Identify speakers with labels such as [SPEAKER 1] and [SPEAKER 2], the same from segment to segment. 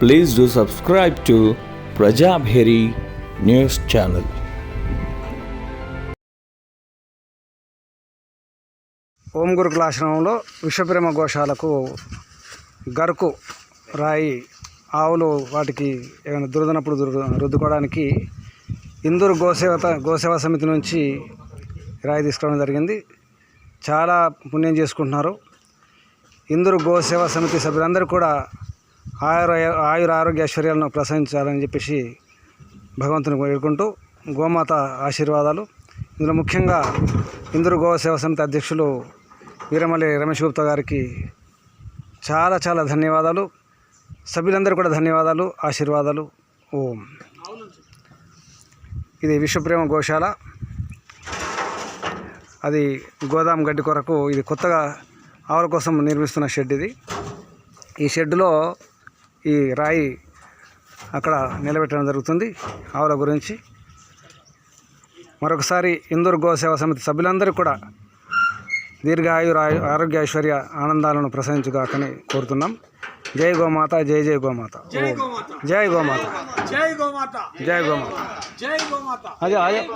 [SPEAKER 1] Please do subscribe to Prajabheri news channel.
[SPEAKER 2] ఓం గురుకుల ఆశ్రమంలో విశ్వప్రేమ గోశాలకు గరుకు రాయి ఆవులు వాటికి ఏమైనా దురదనప్పుడు రుద్దుకోవడానికి ఇందూరు గోసేవత గోసేవ సమితి నుంచి రాయి తీసుకోవడం జరిగింది. చాలా పుణ్యం చేసుకుంటున్నారు. ఇందూరు గోసేవ సమితి సభ్యులందరూ కూడా ఆయుర ఆయుర ఆరోగ్య ప్రసవించాలని ప్రసరించాలని చెప్పేసి భగవంతుని వేడుకుంటూ గోమాత ఆశీర్వాదాలు. ఇందులో ముఖ్యంగా ఇందూరు గోసేవ సమితి అధ్యక్షులు వీరమల్లి రమేష్ గుప్తా గారికి చాలా చాలా ధన్యవాదాలు. సభ్యులందరూ కూడా ధన్యవాదాలు ఆశీర్వాదాలు. ఓం. ఇది విశ్వప్రేమ గోశాల. అది గోదాం గడ్డి కొరకు ఇది కొత్తగా ఆవుల కోసం నిర్మిస్తున్న షెడ్ ఇది. ఈ షెడ్డులో ఈ రాయి అక్కడ నిలబెట్టడం జరుగుతుంది. ఆవుల గురించి మరొకసారి ఇందూరు గోసేవ సమితి సభ్యులందరూ కూడా దీర్ఘాయు ఆరోగ్య ఐశ్వర్య ఆనందాలను ప్రసరించుగాకని కోరుతున్నాం. జై గోమాత జై జై గోమాత. జై గోమాత.
[SPEAKER 3] జై గోమాత.
[SPEAKER 2] జై గోమాత.
[SPEAKER 3] జై గోమాత.
[SPEAKER 2] అదే అదే.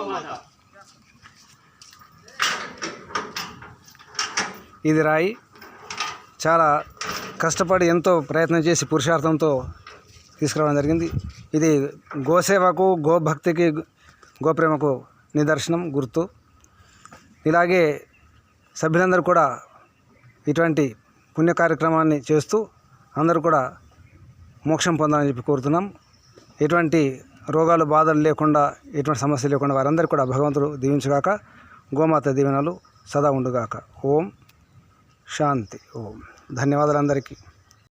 [SPEAKER 2] ఇది రాయి. చాలా కష్టపడి ఎంతో ప్రయత్నం చేసి పురుషార్థంతో తీసుకురావడం జరిగింది. ఇది గోసేవకు గోభక్తికి గోప్రేమకు నిదర్శనం గుర్తు. ఇలాగే సభ్యులందరూ కూడా ఇటువంటి పుణ్య కార్యక్రమాన్ని చేస్తూ అందరూ కూడా మోక్షం పొందాలని చెప్పి కోరుతున్నాం. ఎటువంటి రోగాలు బాధలు లేకుండా ఎటువంటి సమస్యలు లేకుండా వారందరూ కూడా భగవంతుడు దీవించుగాక. గోమాత దీవెనలు సదా ఉండుగాక. ఓం శాంతి. ఓం. ధన్యవాదాలు అందరికీ